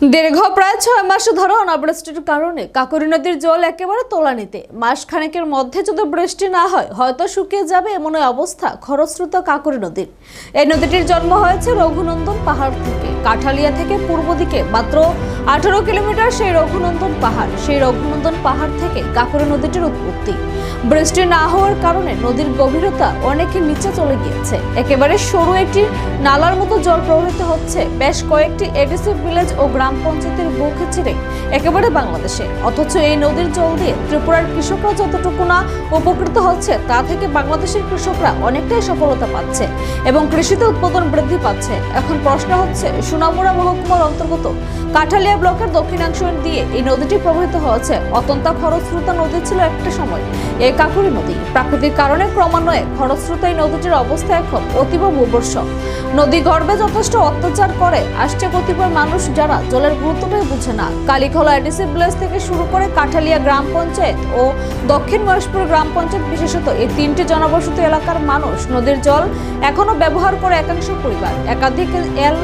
দীর্ঘ প্রায় ছয় মাস ধরে অনাবৃষ্টির কারণে কাকুরি নদীর জল একেবারে তোলানিতে। মাস খানেকের মধ্যে যদি বৃষ্টি না হয়, হয়তো শুকিয়ে যাবে এমন অবস্থা খরস্রোত কাকুরি নদীর। এই নদীটির জন্ম হয়েছে রঘুনন্দন পাহাড় থেকে। কাঠালিয়া থেকে পূর্ব দিকে মাত্র আঠারো কিলোমিটার সেই রঘুনন্দন পাহাড়। সেই রঘুনন্দন পাহাড় থেকে কাকুরি নদীটির উৎপত্তি। বৃষ্টি না হওয়ার কারণে নদীর গভীরতা অনেকের নিচে চলে গিয়েছে। একেবারে সরু একটি নালার মতো জল প্রবাহিত হচ্ছে। বেশ কয়েকটি এডিসি ভিলেজ ও গ্রাম পঞ্চায়েতের বুকে চিরে একেবারে বাংলাদেশে। অথচ এই নদীর জল দিয়ে ত্রিপুরার কৃষকরা যতটুকু না উপকৃত হচ্ছে, তা থেকে বাংলাদেশের কৃষকরা অনেকটাই সফলতা পাচ্ছে এবং কৃষিতে উৎপাদন বৃদ্ধি পাচ্ছে। এখন প্রশ্ন হচ্ছে, সোনামুড়া মহকুমার অন্তর্গত কাঠালিয়া ব্লকের দক্ষিণাংশ দিয়ে এই নদীটি প্রবাহিত হয়েছে। অত্যন্ত খরস্রোতা নদী ছিল একটা সময়, এই কাকুরি নদী। প্রাকৃতিক কারণে ক্রমান্বয়ে খরস্রোতা এই নদীটির অবস্থা এখন অতীব মুবর্ষ নদী গর্ভে যথেষ্ট অত্যাচার করে, আসছে কতিপয় মানুষ যারা জলের গুরুত্বটাই বুঝে না। কালীখোলা এডিসি ভিলেজ থেকে শুরু করে কাঠালিয়া গ্রাম পঞ্চায়েত ও দক্ষিণ মহেশপুর গ্রাম পঞ্চায়েত বিশেষত এই তিনটি জনবসতি এলাকার মানুষ নদীর জল এখনও ব্যবহার করে একাংশ পরিবার। একাধিক এল